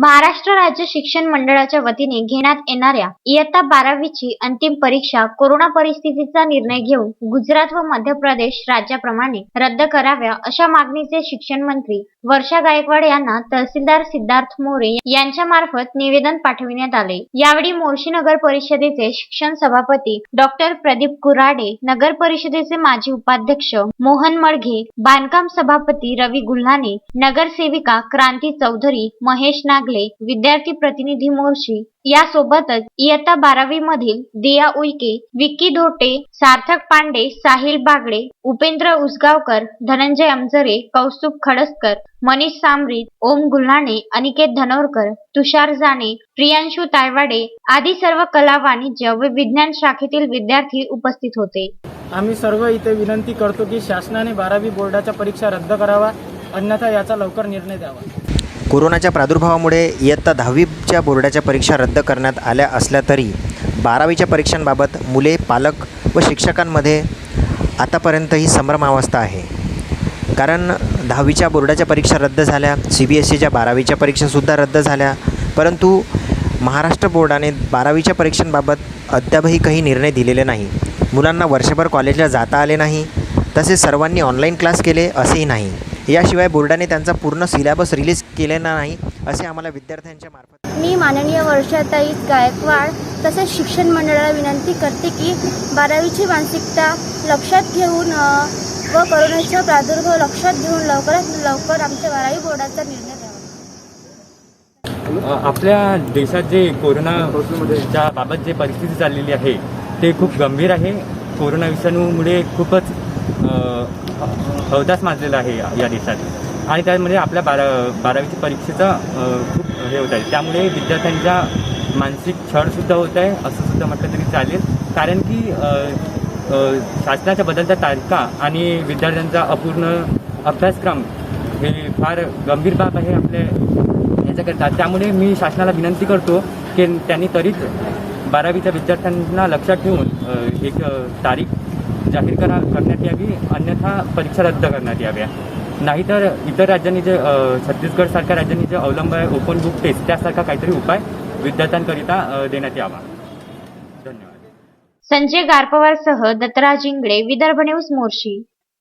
महाराष्ट्र राज्य शिक्षण मंडळाच्या वतीने घेण्यात येणाऱ्या इयत्ता बारावीची अंतिम परीक्षा कोरोना परिस्थितीचा निर्णय घेऊन गुजरात व मध्य प्रदेश राज्याप्रमाणे रद्द कराव्या अशा मागणीचे शिक्षण मंत्री वर्षा गायकवाड यांना तहसीलदार सिद्धार्थ मोरे यांच्या मार्फत निवेदन पाठविण्यात आले. यावेळी मोर्शी नगर परिषदेचे शिक्षण सभापती डॉक्टर प्रदीप कुराडे नगर परिषदेचे माजी उपाध्यक्ष मोहन मडघे बांधकाम सभापती रवी गुल्हाने नगरसेविका क्रांती चौधरी महेश नागले विद्यार्थी प्रतिनिधी मोर्शी यासोबतच इयत्ता बारावी मधील दिया उईके विक्की धोटे सार्थक पांडे साहिल बागडे उपेंद्र उसगावकर धनंजय अमजरे कौस्तुभ खडसकर मनीष सामरीत ओम गुल्हाणे अनिकेत धनोरकर तुषार जाणे प्रियांशु तायवाडे आदी सर्व कला वाणिज्य व विज्ञान शाखेतील विद्यार्थी उपस्थित होते. आम्ही सर्व इथे विनंती करतो की शासनाने बारावी बोर्डाच्या परीक्षा रद्द करावा अन्यथा याचा लवकर निर्णय द्यावा. कोरोनाच्या प्रादुर्भावामुळे इयत्ता दहावीच्या बोर्डाच्या परीक्षा रद्द करण्यात आल्या असल्या तरी बारावीच्या परीक्षांबाबत मुले पालक व शिक्षकांमध्ये आतापर्यंतही संभ्रमावस्था आहे. कारण दहावीच्या बोर्डाच्या परीक्षा रद्द झाल्या सी बी एस सीच्या बारावीच्या परीक्षासुद्धा रद्द झाल्या. परंतु महाराष्ट्र बोर्डाने बारावीच्या परीक्षांबाबत अद्यापही काही निर्णय दिलेले नाही. मुलांना वर्षभर कॉलेजला जाता आले नाही. तसेच सर्वांनी ऑनलाईन क्लास केले असेही नाही. याशिवाय बोर्डाने त्यांचा पूर्ण सिलेबस रिलीज केलेला नाही असे आम्हाला विद्यार्थ्यांच्या मार्फत मी माननीय वर्षाताई गायकवाड तसेच शिक्षण मंडळाला विनंती करते की बारावीची मानसिकता लक्षात घेऊन व करोनाचा प्रादुर्भाव लक्षात घेऊन लवकरात लवकर आमच्या बारावी बोर्डाचा निर्णय द्यावा अ, आपल्या देशात जे कोरोनाच्या बाबत जे परिस्थिती चाललेली आहे ते खूप गंभीर आहे. कोरोना विषाणूमुळे खूपच हौदास माजलेला आहे या देशात. आणि त्यामध्ये आपल्या बारा बारावीच्या परीक्षेचं खूप हे होत आहे. त्यामुळे विद्यार्थ्यांच्या मानसिक छळसुद्धा होत आहे असं सुद्धा म्हटलं तरी चालेल. कारण की शासनाच्या बदलत्या तारखा आणि विद्यार्थ्यांचा अपूर्ण अभ्यासक्रम हे फार गंभीर बाब आहे आपल्या याच्याकरता. त्यामुळे मी शासनाला विनंती करतो की त्यांनी त्वरित बारावीच्या विद्यार्थ्यांना लक्षात ठेवून एक तारीख जाहीर करा करण्यात यावी अन्यथा परीक्षा रद्द करण्यात याव्या. नाहीतर इतर राज्यांनी जे छत्तीसगड छत्तीसगडसारख्या राज्यांनी जे अवलंब आहे ओपन बुक टेस्ट त्यासारखा काहीतरी उपाय विद्यार्थ्यांकरिता देण्यात यावा. धन्यवाद. संजय गारपवारसह दत्तराज इंगळे विदर्भ न्यूज मोर्शी.